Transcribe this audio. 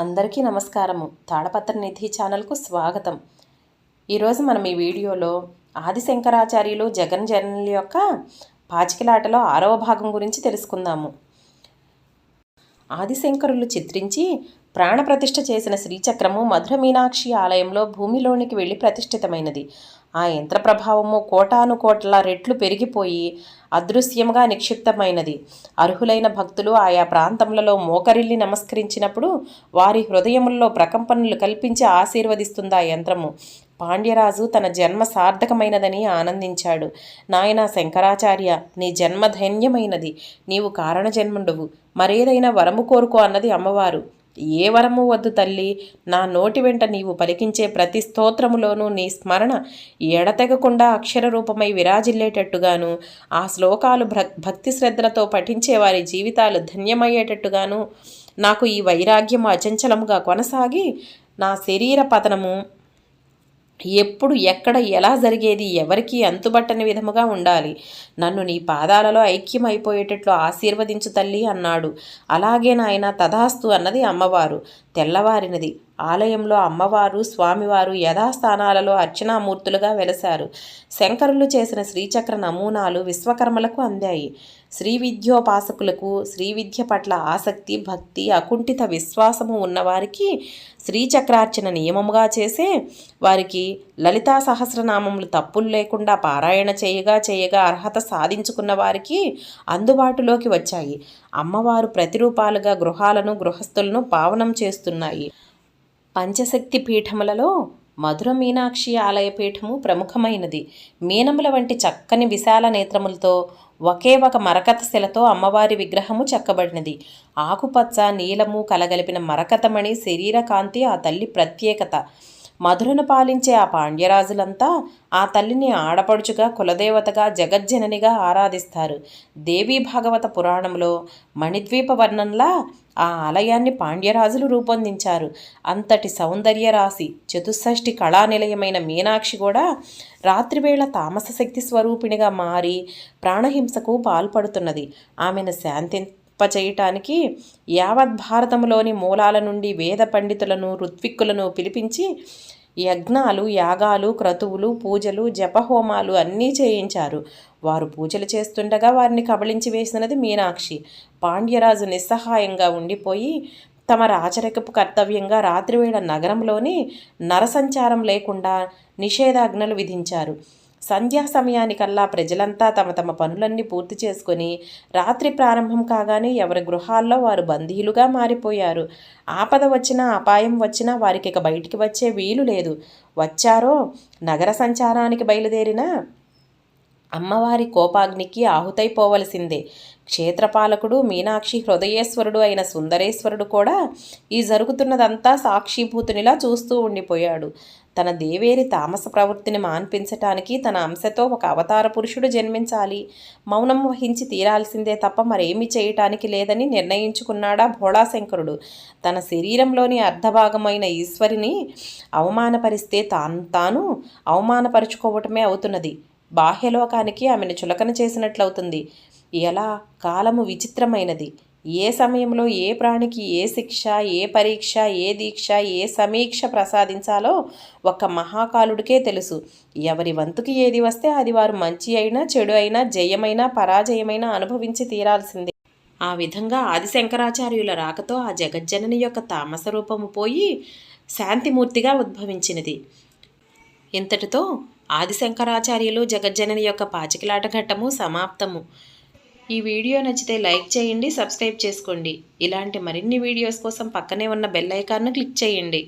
అందరికీ నమస్కారము. తాళపత్ర నిధి ఛానల్కు స్వాగతం. ఈరోజు మనం ఈ వీడియోలో ఆదిశంకరాచార్యులు జగన్ జననుల యొక్క పాచికలాటలో ఆరవ భాగం గురించి తెలుసుకుందాము. ఆదిశంకరులు చిత్రించి ప్రాణప్రతిష్ఠ చేసిన శ్రీచక్రము మధుర మీనాక్షి ఆలయంలో భూమిలోనికి వెళ్ళి ప్రతిష్ఠితమైనది. ఆ యంత్ర ప్రభావము కోటాను కోట్ల రెట్లు పెరిగిపోయి అదృశ్యంగా నిక్షిప్తమైనది. అర్హులైన భక్తులు ఆయా ప్రాంతములలో మోకరిల్లి నమస్కరించినప్పుడు వారి హృదయముల్లో ప్రకంపనలు కల్పించి ఆశీర్వదిస్తుంది ఆ యంత్రము. పాండ్యరాజు తన జన్మ సార్థకమైనదని ఆనందించాడు. నాయన శంకరాచార్య నీ జన్మ ధన్యమైనది. నీవు కారణ జన్ముండవు మరేదైనా వరము కోరుకో అన్నది అమ్మవారు. ఏ వరము వద్దు తల్లి. నా నోటి వెంట నీవు పలికించే ప్రతి స్తోత్రములోనూ నీ స్మరణ ఎడతెగకుండా అక్షర రూపమై విరాజిల్లేటట్టుగాను ఆ శ్లోకాలు భక్తి శ్రద్ధలతో పఠించే వారి జీవితాలు ధన్యమయ్యేటట్టుగాను నాకు ఈ వైరాగ్యం అచంచలముగా కొనసాగి నా శరీర పతనము ఎప్పుడు ఎక్కడ ఎలా జరిగేది ఎవరికి అంతుబట్టని విధముగా ఉండాలి. నన్ను నీ పాదాలలో ఐక్యమైపోయేటట్లు ఆశీర్వదించు తల్లి అన్నాడు. అలాగే నాయన తదాస్తు అన్నది అమ్మవారు. తెల్లవారినది ఆలయంలో అమ్మవారు స్వామివారు యథాస్థానాలలో అర్చనామూర్తులుగా వెలశారు. శంకరులు చేసిన శ్రీచక్ర నమూనాలు విశ్వకర్మలకు అందాయి. శ్రీ విద్యోపాసకులకు శ్రీ విద్య పట్ల ఆసక్తి భక్తి అకుంఠిత విశ్వాసము ఉన్నవారికి శ్రీచక్రార్చన నియమముగా చేసే వారికి లలితా సహస్రనామములు తప్పులు లేకుండా పారాయణ చేయగా చేయగా అర్హత సాధించుకున్న వారికి అందుబాటులోకి వచ్చాయి. అమ్మవారు ప్రతిరూపాలుగా గృహాలను గృహస్థులను పావనం చేస్తున్నాయి. పంచశక్తి పీఠములలో మధుర మీనాక్షి ఆలయ పీఠము ప్రముఖమైనది. మీనముల వంటి చక్కని విశాల నేత్రములతో ఒకే ఒక మరకత శిలతో అమ్మవారి విగ్రహము చెక్కబడినది. ఆకుపచ్చ నీలము కలగలిపిన మరకతమణి శరీర కాంతి ఆ తల్లి ప్రత్యేకత. మధురను పాలించే ఆ పాండ్యరాజులంతా ఆ తల్లిని ఆడపడుచుగా కులదేవతగా జగజ్జననిగా ఆరాధిస్తారు. దేవీ భాగవత పురాణంలో మణిద్వీప వర్ణంలా ఆ ఆలయాన్ని పాండ్యరాజులు రూపొందించారు. అంతటి సౌందర్య రాశి చతుషష్ఠి కళానిలయమైన మీనాక్షి కూడా రాత్రివేళ తామస శక్తి స్వరూపిణిగా మారి ప్రాణహింసకు పాల్పడుతున్నది. ఆమెను శాంతి చేయటానికి యావత్ భారతంలోని మూలాల నుండి వేద పండితులను ఋత్విక్కులను పిలిపించి యజ్ఞాలు యాగాలు క్రతువులు పూజలు జపహోమాలు అన్నీ చేయించారు. వారు పూజలు చేస్తుండగా వారిని కబళించి వేసినది మీనాక్షి. పాండ్యరాజు నిస్సహాయంగా ఉండిపోయి తమ రాచరికపు కర్తవ్యంగా రాత్రివేళ నగరంలోని నరసంచారం లేకుండా నిషేధాజ్ఞలు విధించారు. సంధ్యా సమయానికల్లా ప్రజలంతా తమ తమ పనులన్నీ పూర్తి చేసుకొని రాత్రి ప్రారంభం కాగానే ఎవరి గృహాల్లో వారు బందీలుగా మారిపోయారు. ఆపద వచ్చినా అపాయం వచ్చినా వారికి ఇక బయటికి వచ్చే వీలు లేదు. వచ్చారో? నగర సంచారానికి బయలుదేరిన? అమ్మవారి కోపాగ్నికి ఆహుతైపోవలసిందే. క్షేత్రపాలకుడు మీనాక్షి హృదయేశ్వరుడు అయిన సుందరేశ్వరుడు కూడా ఈ జరుగుతున్నదంతా సాక్షిభూతునిలా చూస్తూ ఉండిపోయాడు. తన దేవేరి తామస ప్రవృత్తిని మాన్పించటానికి తన అంశతో ఒక అవతార పురుషుడు జన్మించాలి. మౌనం వహించి తీరాల్సిందే తప్ప మరేమి చేయటానికి లేదని నిర్ణయించుకున్నాడా భోళాశంకరుడు. తన శరీరంలోని అర్ధభాగమైన ఈశ్వరిని అవమానపరిస్తే తాను తాను అవమానపరుచుకోవటమే అవుతున్నది. బాహ్యలోకానికి ఆమెను చులకన చేసినట్లవుతుంది. ఎలా? కాలము విచిత్రమైనది. ఏ సమయంలో ఏ ప్రాణికి ఏ శిక్ష ఏ పరీక్ష ఏ దీక్ష ఏ సమీక్ష ప్రసాదించాలో ఒక్క మహాకాలుడికే తెలుసు. ఎవరి వంతుకి ఏది వస్తే అది వారు మంచి అయినా చెడు అయినా జయమైనా పరాజయమైనా అనుభవించి తీరాల్సిందే. ఆ విధంగా ఆదిశంకరాచార్యుల రాకతో ఆ జగజ్జనని యొక్క తామస రూపము పోయి శాంతిమూర్తిగా ఉద్భవించినది. ఇంతటితో ఆదిశంకరాచార్యులు జగజ్జనని యొక్క పాచికలాట ఘట్టము సమాప్తము. ఈ వీడియో నచ్చితే లైక్ చేయండి సబ్స్క్రైబ్ చేసుకోండి. ఇలాంటి మరిన్ని వీడియోస్ కోసం పక్కనే ఉన్న బెల్ ఐకాన్ను క్లిక్ చేయండి.